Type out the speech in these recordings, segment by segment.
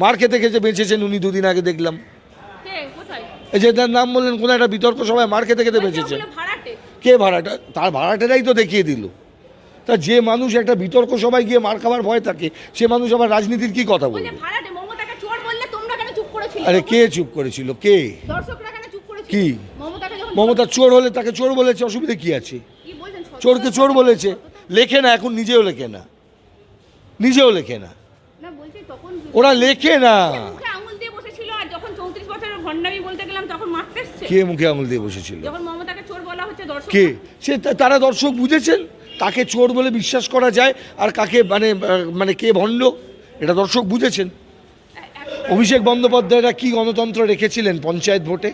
মার খেতে খেতে বেঁচেছেন উনি দুদিন আগে দেখলাম। এই যে তার নাম বললেন কোনো একটা বিতর্ক সবাই মার খেতে খেতে বেঁচেছেন। কে ভাড়াটা? তার ভাড়াটেরাই তো দেখিয়ে দিল। তা যে মানুষ একটা বিতর্ক সবাই গিয়ে মার খাবার ভয় থাকে সে মানুষ আবার রাজনীতির কি কথা করেছিলে? আরে কে চুপ করেছিল? কে? কি? মমতা চোর হলে তাকে চোর বলেছে অসুবিধা কি আছে? চোরকে চোর বলেছে। লেখে না এখন নিজেও লেখে না। নিজেও লেখে না। ওরা লেখে না। কে মুখে আঙুল দিয়ে বসেছিল? কে? সে তারা দর্শক বুঝেছেন। কাকে চোর বলে বিশ্বাস করা যায় আর কাকে মানে মানে কে ভণ্ড এটা দর্শক বুঝেছেন। অভিষেক বন্দ্যোপাধ্যায়রা কি গণতন্ত্র রেখেছিলেন পঞ্চায়েত ভোটে?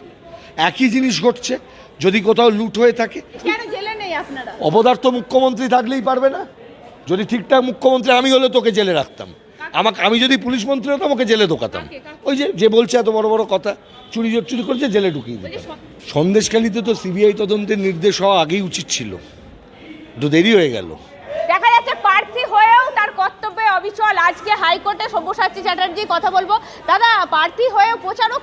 একই জিনিস ঘটছে যদি কোথাও লুট হয়ে থাকে। অপদার্থ মুখ্যমন্ত্রী থাকলেই পারবে না। যদি ঠিকঠাক মুখ্যমন্ত্রী আমি হলে তোকে জেলে রাখতাম। আমাকে আমি যদি পুলিশ মন্ত্রী হতাম আমাকে জেলে ঢোকাতাম? ওই যে যে বলছে এত বড় বড় কথা চুরি চুরি করেছে জেলে ঢুকিয়ে দিতাম সন্দেশখালিতে তো সিবিআই তদন্তের নির্দেশ হওয়া আগেই উচিত ছিল। একটু দেরি হয়ে গেল। দেখা যাচ্ছে প্রার্থী হয়েও তার কর্তব্যে অবিচল। আজকে হাইকোর্টে সব্যসাচী চ্যাটার্জি কথা বলব। দাদা প্রার্থী হয়েও প্রচারও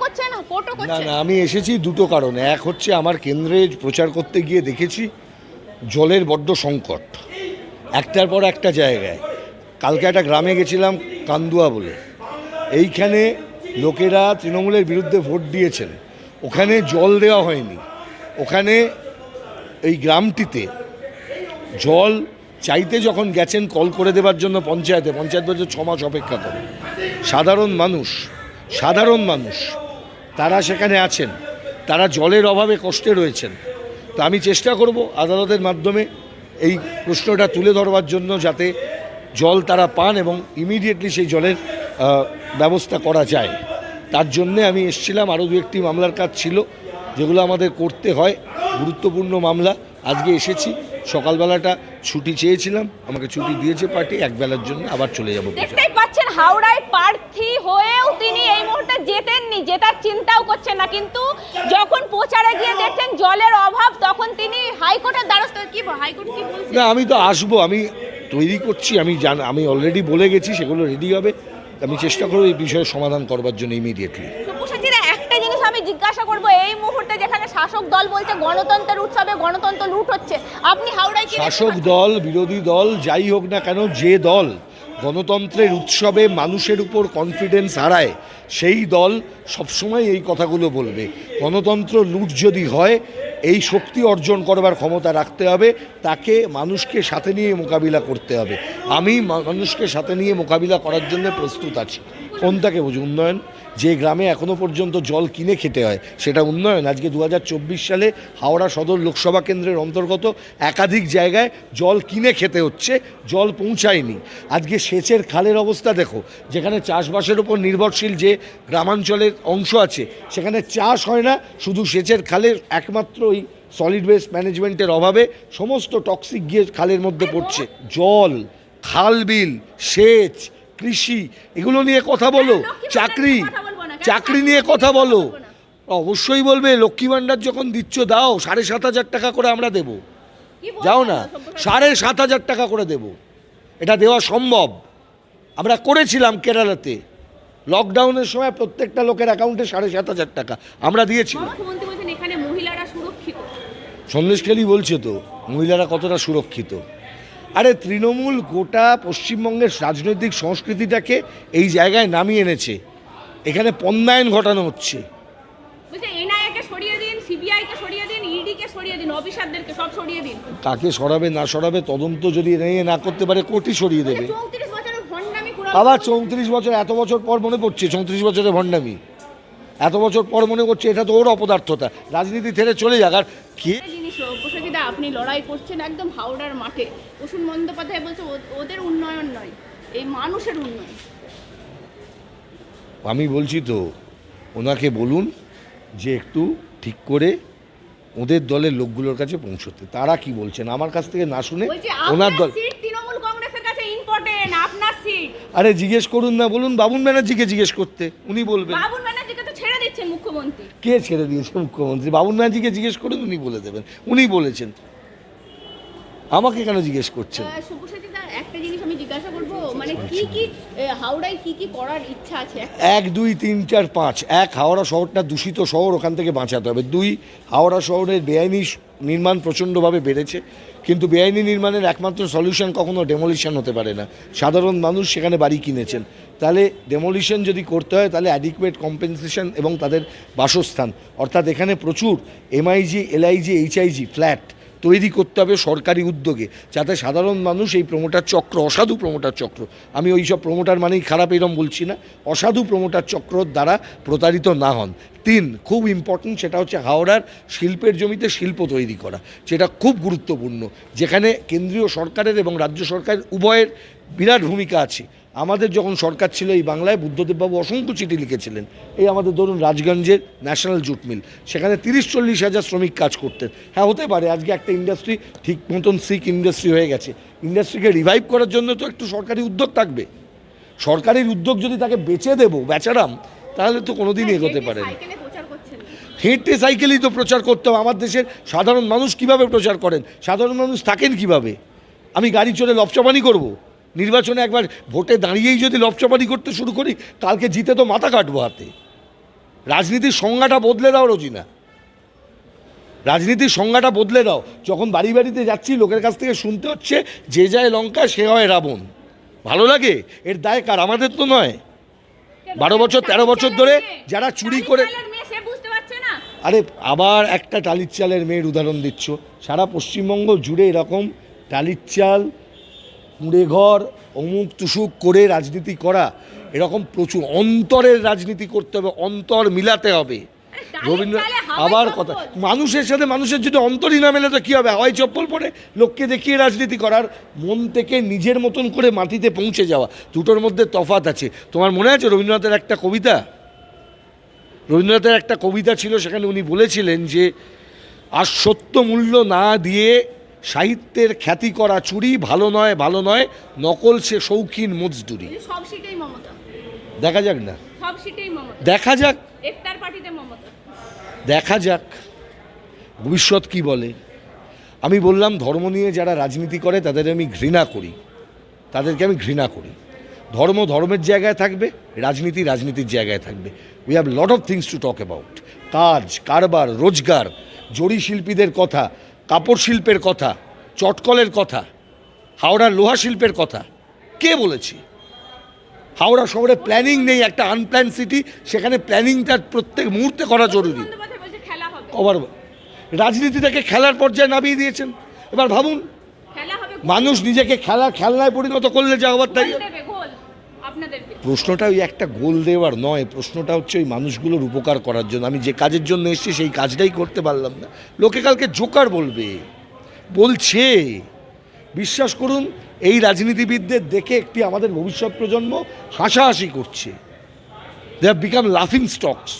কোর্টও না না? আমি এসেছি দুটো কারণে। এক হচ্ছে আমার কেন্দ্রে প্রচার করতে গিয়ে দেখেছি জলের বড্ড সংকট। একটার পর একটা জায়গায়। কালকে একটা গ্রামে গেছিলাম কান্দুয়া বলে। এইখানে লোকেরা তৃণমূলের বিরুদ্ধে ভোট দিয়েছেন। ওখানে জল দেওয়া হয়নি। ওখানে এই গ্রামটিতে জল চাইতে যখন গেছেন কল করে দেওয়ার জন্য পঞ্চায়েতে, পঞ্চায়েত বলছে ছ মাস অপেক্ষা করে। সাধারণ মানুষ সাধারণ মানুষ, তারা সেখানে আছেন। তারা জলের অভাবে কষ্টে রয়েছেন। তো আমি চেষ্টা করব আদালতের মাধ্যমে এই প্রশ্নটা তুলে ধরবার জন্য যাতে জল তারা পান এবং ইমিডিয়েটলি সেই জলের ব্যবস্থা করা যায়। তার জন্যে আমি এসছিলাম আরও দু একটি মামলার কাজ ছিল যেগুলো আমাদের করতে হয়। গুরুত্বপূর্ণ মামলা। আজকে এসেছি সকালবেলাটা ছুটি চেয়েছিলাম আমাকে ছুটি দিয়েছে পার্টি একবেলার জন্য আবার চলে যাব দেখতেই পাচ্ছেন হাওড়ায় প্রার্থী হয়েও তিনি এই মুহূর্তে জেতেননি জেতার চিন্তাও করছেন না। কিন্তু যখন প্রচারে গিয়ে দেখছেন জলের অভাব তখন তিনি হাইকোর্টের দ্বারস্থ। কি হাইকোর্ট কি না আমি তো আসব আমি তৈরি করছি আমি জান আমি অলরেডি বলে গেছি সেগুলো রেডি হবে। আমি চেষ্টা করব এই বিষয়ে সমাধান করবার জন্য ইমিডিয়েটলি একটা জিনিস আমি জিজ্ঞাসা করব এই মুহূর্তে যেখানে শাসক দল বলছে গণতন্ত্রের উৎসবে গণতন্ত্র লুট হচ্ছে আপনি হাওড়ায় শাসক দল বিরোধী দল যাই হোক না কেন যে দল গণতন্ত্রের উৎসবে মানুষের উপর কনফিডেন্স হারায় সেই দল সবসময় এই কথাগুলো বলবে। গণতন্ত্র লুট যদি হয় এই শক্তি অর্জন করবার ক্ষমতা রাখতে হবে, তাকে মানুষকে সাথে নিয়ে মোকাবিলা করতে হবে। আমি মানুষকে সাথে নিয়ে মোকাবিলা করার জন্য প্রস্তুত আছি। কোনটাকে বুঝি উন্নয়ন। যে গ্রামে এখনও পর্যন্ত জল কিনে খেতে হয়, সেটা উন্নয়ন। আজকে দু হাজার চব্বিশ সালে হাওড়া সদর লোকসভা কেন্দ্রের অন্তর্গত একাধিক জায়গায় জল কিনে খেতে হচ্ছে, জল পৌঁছায়নি। আজকে সেচের খালের অবস্থা দেখো, যেখানে চাষবাসের উপর নির্ভরশীল যে গ্রামাঞ্চলের অংশ আছে, সেখানে চাষ হয় না, শুধু সেচের খালের একমাত্র ওই সলিড ওয়েস্ট ম্যানেজমেন্টের অভাবে সমস্ত টক্সিক গিয়ে খালের মধ্যে পড়ছে। জল খাল বিল সেচ কৃষি এগুলো নিয়ে কথা বলো। চাকরি চাকরি নিয়ে কথা বলো। অবশ্যই বলবে লক্ষ্মী ভাণ্ডার যখন দিচ্ছ দাও সাড়ে সাত হাজার টাকা করে আমরা দেব। যাও না সাড়ে সাত হাজার টাকা করে দেব। এটা দেওয়া সম্ভব। আমরা করেছিলাম কেরালাতে। লকডাউনের সময় প্রত্যেকটা লোকের অ্যাকাউন্টে সাড়ে সাত হাজার টাকা আমরা দিয়েছিলাম মুখ্যমন্ত্রী বলছেন এখানে মহিলারা সুরক্ষিত সন্দেশখালী বলছে তো মহিলারা কতটা সুরক্ষিত? আরে তৃণমূল গোটা পশ্চিমবঙ্গের রাজনৈতিক সংস্কৃতিটাকে এই জায়গায় নামিয়ে এনেছে। এখানে পন্যায়ন ঘটানো হচ্ছে। কাকে সরাবে না সরাবে তদন্ত যদি না করতে পারে কোটি সরিয়ে দেবে। আবার চৌত্রিশ বছর এত বছর পর মনে পড়ছে চৌত্রিশ বছরের ভণ্ডামি। এত বছর পর মনে করছে এটা তো ওর অপদার্থতা। রাজনীতি ছেড়ে চলে যাক আর কে? জিনিস আপনি লড়াই করছেন একদম হাওড়ার মাঠে। প্রসূন বন্দ্যোপাধ্যায় বলছে ওদের উন্নয়ন নয় এই মানুষের উন্নয়ন। আমি বলছি তো ওনাকে বলুন যে একটু ঠিক করে ওদের দলের লোকগুলোর কাছে পৌঁছতে। তারা কি বলছেন? আমার কাছ থেকে না শুনে ওনার দল তৃণমূল কংগ্রেসের কাছে ইম্পর্টেন্ট আপনার সিট। আরে জিজ্ঞেস করুন না বলুন বাবুন ব্যানার্জিকে জিজ্ঞেস করতে। উনি বলবেন বাবুল ব্যানার্জিকে তো ছেড়ে দিচ্ছেন মুখ্যমন্ত্রী কে ছেড়ে দিয়েছে মুখ্যমন্ত্রী? বাবুল নাজিকে জিজ্ঞেস করুন উনি বলে দেবেন। উনি বলেছেন। আমাকে কেন জিজ্ঞেস করছেন? শুভসাচিদা একটা জিনিস আমি জিজ্ঞাসা করব মানে কি কি হাওড়ায় কি কি করার ইচ্ছা আছে? এক, দুই, তিন, চার, পাঁচ। এক, হাওড়া শহরটা দূষিত শহর, ওখান থেকে বাঁচাতে হবে। দুই, হাওড়া শহরের বেআইনি নির্মাণ প্রচণ্ডভাবে বেড়েছে। কিন্তু বেআইনি নির্মাণের একমাত্র সলিউশন কখনো ডেমোলিশন হতে পারে না। সাধারণ মানুষ সেখানে বাড়ি কিনেছেন। তাহলে ডেমোলিশন যদি করতে হয়, তাহলে অ্যাডিকুয়েট কম্পেনসেশন এবং তাদের বাসস্থান। অর্থাৎ এখানে প্রচুর এমআইজি এলআইজি এইচআইজি ফ্ল্যাট তৈরি করতে হবে সরকারি উদ্যোগে, যাতে সাধারণ মানুষ এই প্রমোটার চক্র, অসাধু প্রমোটার চক্র, আমি ওই সব প্রমোটার মানেই খারাপ এরম বলছি না, অসাধু প্রমোটার চক্রর দ্বারা প্রতারিত না হন। তিন, খুব ইম্পর্টেন্ট সেটা হচ্ছে হাওড়ার শিল্পের জমিতে শিল্প তৈরি করা সেটা খুব গুরুত্বপূর্ণ, যেখানে কেন্দ্রীয় সরকারের এবং রাজ্য সরকারের উভয়ের বিরাট ভূমিকা আছে। আমাদের যখন সরকার ছিল এই বাংলায় বুদ্ধদেববাবু অসংখ্য চিঠি লিখেছিলেন। এই আমাদের ধরুন রাজগঞ্জের ন্যাশনাল জুট মিল সেখানে তিরিশ চল্লিশ হাজার শ্রমিক কাজ করতেন। হ্যাঁ হতে পারে আজকে একটা ইন্ডাস্ট্রি ঠিক মতন সিক ইন্ডাস্ট্রি হয়ে গেছে। ইন্ডাস্ট্রিকে রিভাইভ করার জন্য তো একটু সরকারি উদ্যোগ থাকবে। সরকারের উদ্যোগ যদি তাকে বেচে দেবো বেচারাম তাহলে তো কোনোদিনই এগোতে পারে না। হেঁটে সাইকেলই তো প্রচার করতে হবে। আমার দেশের সাধারণ মানুষ কীভাবে প্রচার করেন? সাধারণ মানুষ থাকেন কীভাবে? আমি গাড়ি চড়ে লপচপানি করব? নির্বাচনে একবার ভোটে দাঁড়িয়েই যদি লপচপানি করতে শুরু করি কালকে জিতে তো মাথা কাটবো হাতে। রাজনীতির সংজ্ঞাটা বদলে দাও রোজিনা। রাজনীতির সংজ্ঞাটা বদলে দাও। যখন বাড়ি বাড়িতে যাচ্ছি লোকের কাছ থেকে শুনতে হচ্ছে যে যায় লঙ্কা সে হয় রাবণ। ভালো লাগে? এর দায় কার? আমাদের তো নয়। বারো বছর তেরো বছর ধরে যারা চুরি করে আরে আবার একটা টালির চালের মেয়ের উদাহরণ দিচ্ছ। সারা পশ্চিমবঙ্গ জুড়ে এরকম টালির চাল কুঁড়ে ঘর অমুক তুসুক করে রাজনীতি করা এরকম প্রচুর অন্তরের রাজনীতি করতে হবে অন্তর মিলাতে হবে। টালির রবীন্দ্র আবার কথা মানুষের সাথে মানুষের যদি অন্তরই না মেলে তো কী হবে? হাওয়াই চপ্পল পরে লোককে দেখিয়ে রাজনীতি করার মন থেকে নিজের মতন করে মাটিতে পৌঁছে যাওয়া দুটোর মধ্যে তফাৎ আছে। তোমার মনে আছে রবীন্দ্রনাথের একটা কবিতা? রবীন্দ্রনাথের একটা কবিতা ছিল সেখানে উনি বলেছিলেন যে আর সত্য মূল্য না দিয়ে সাহিত্যের খ্যাতি করা চুরি ভালো নয় ভালো নয় নকল সে শৌখিন মজদুরি। দেখা যাক না। দেখা যাক। দেখা যাক। ভবিষ্যৎ কি বলে? আমি বললাম ধর্ম নিয়ে যারা রাজনীতি করে তাদের আমি ঘৃণা করি। তাদেরকে আমি ঘৃণা করি। ধর্ম ধর্মের জায়গায় থাকবে রাজনীতি রাজনীতির জায়গায় থাকবে। We have lot of things to talk about কাজ কারবার রোজগার জরি শিল্পীদের কথা কাপড় শিল্পের কথা চটকলের কথা হাওড়ার লোহা শিল্পের কথা। কে বলেছি? হাওড়া শহরে প্ল্যানিং নেই একটা আনপ্ল্যান সিটি সেখানে প্ল্যানিংটা প্রত্যেক মুহূর্তে করা জরুরি। কবার রাজনীতিটাকে খেলার পর্যায়ে নামিয়ে দিয়েছেন। এবার ভাবুন মানুষ নিজেকে খেলা খেলনায় পরিণত করলে যা হবার তাই গোল দেবে গোল আপনাদেরকে প্রশ্নটা ওই একটা গোল দেওয়ার নয়, প্রশ্নটা হচ্ছে ওই মানুষগুলোর উপকার করার জন্য। আমি যে কাজের জন্য এসেছি সেই কাজটাই করতে পারলাম না। লোকে কালকে জোকার বলবে, বলছে। বিশ্বাস করুন, এই রাজনীতিবিদদের দেখে একটি আমাদের ভবিষ্যৎ প্রজন্ম হাসাহাসি করছে। দে হ্যাভ বিকাম লাফিং স্টকস